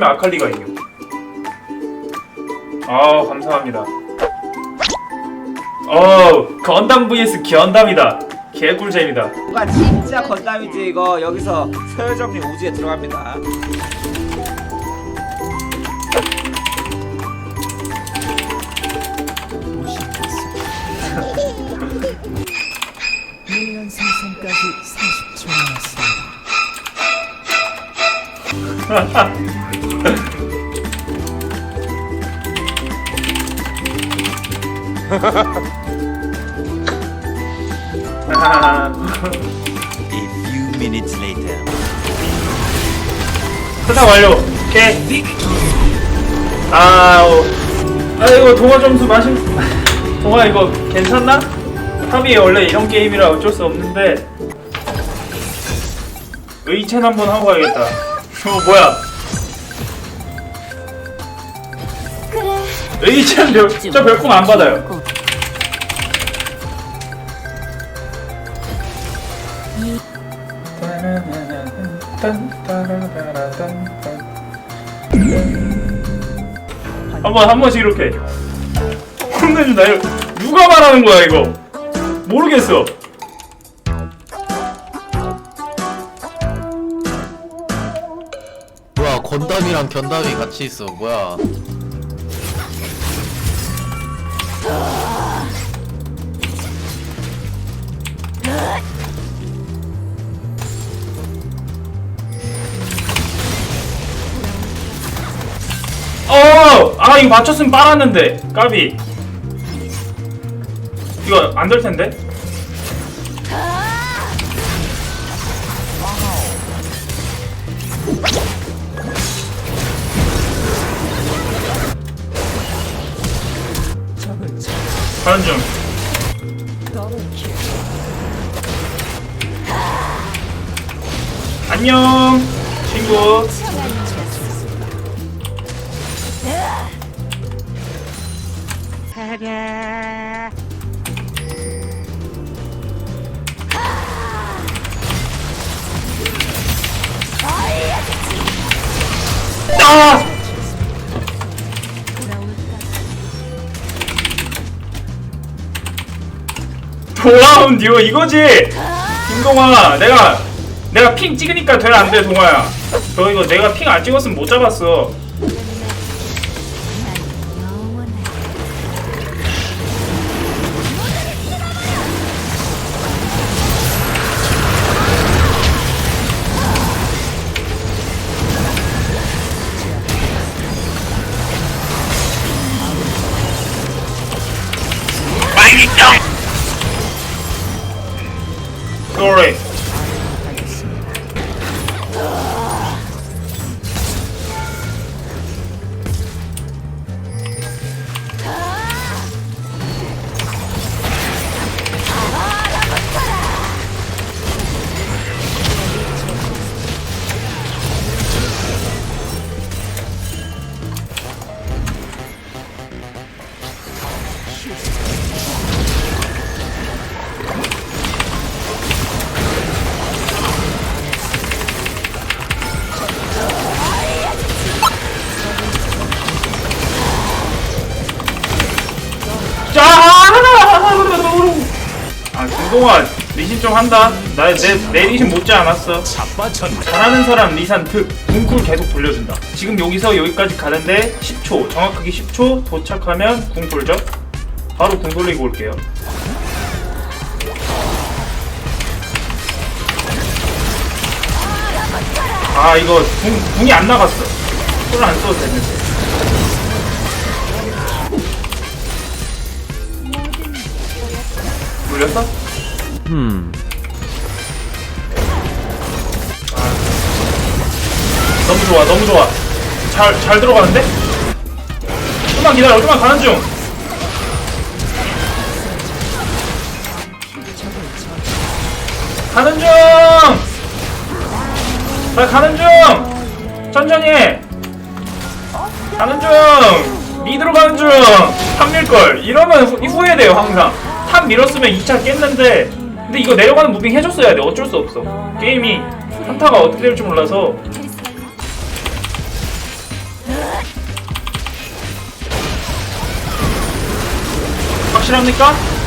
없으면 아칼리가 이겨. 아 감사합니다. 어 건담 vs 견담이다. 개꿀잼이다. 뭔가 진짜 건담이지 이거 여기서 서열정리 우주에 들어갑니다 미니언 생성까지 30초 남았습니다. A few minutes later. 세상 완료. 오케이. 아우. 아이고 동화 점수 마신. 동화 이거 괜찮나? 탑이 원래 이런 게임이라 어쩔 수 없는데. 의첸 한번 하고 가야겠다. 어 뭐야? 의첸 별, 저 별풍 안 받아요. 한번 한 번씩 이렇게. 혼내준다. 이거 누가 말하는 거야 이거? 모르겠어. 뭐야 건담이랑 견담이 같이 있어. 뭐야 아 이거 맞췄으면 빨았는데 까비. 이거 안 될 텐데? 가는 중. 안녕 친구 아! 돌아온 듀오 이거지? 김동아 내가 내가 핑 찍으니까 돼안돼 동아야? 너 이거 내가 핑 안 찍었으면 못 잡았어 자! 아, 김동아, 리신 좀 한다. 나, 내, 내 리신 못지 않았어. 잘하는 사람 리산 특, 궁쿨 계속 돌려준다. 지금 여기서 여기까지 가는데 10초, 정확하게 10초 도착하면 궁 돌죠? 바로 궁 돌리고 올게요. 아, 이거 궁, 궁이 안 나갔어. 손을 안 써도 됐는데. 물렸어? 아. 너무 좋아, 너무 좋아. 잘, 잘 들어가는데? 좀만 기다려, 좀만 가는 중. 가는 중! 자, 가는 중! 천천히! 해. 가는 중! 미드로 가는 중! 탑 밀걸! 이러면 후, 후회돼요, 항상. 탑 밀었으면 2차 깼는데, 근데 이거 내려가는 무빙 해줬어야 돼. 어쩔 수 없어. 게임이 한타가 어떻게 될지 몰라서. 확실합니까?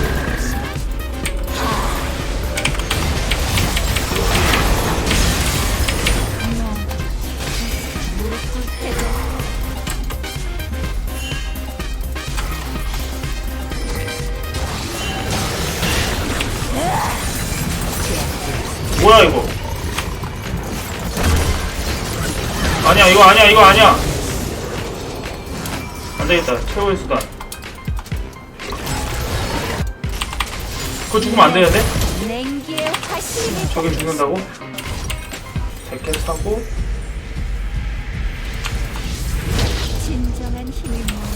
뭐야 이거? 아니야 이거 아니야 이거 아니야. 안되겠다. 최후의 수단. 그거 죽으면 안되는데? 냉기의 화신이 저기 죽는다고? 백캡 사고. 진정한 힘을 모아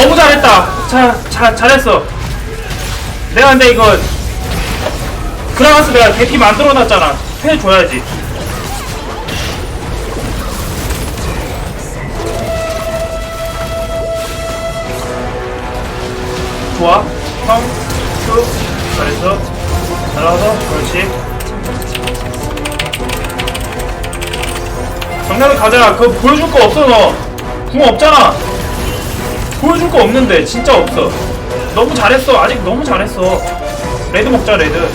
너무 잘했다. 자, 자 잘했어. 내가 근데 이거 그라가스 내가 대피 만들어 놨잖아. 해 줘야지. 좋아. 형, 큐. 잘했어. 잘나가서 그렇지. 정답을 가자. 그거 보여줄 거 없어 너 궁 없잖아 보여줄 거 없는데 진짜 없어. 너무 잘했어. 아직 너무 잘했어. 레드 먹자 레드.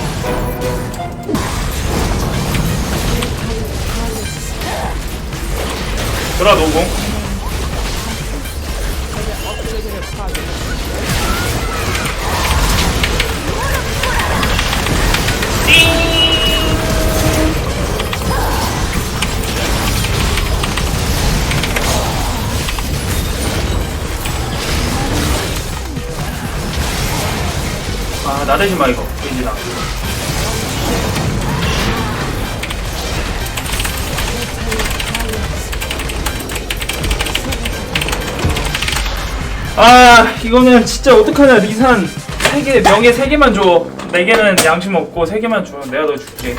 드라 노공. 아 나대지 마 이거. 인지나 아 이거는 진짜 어떡하냐. 리산 3개 명예 3개만 줘. 4개는 양심 없고 3개만 줘. 내가 너 줄게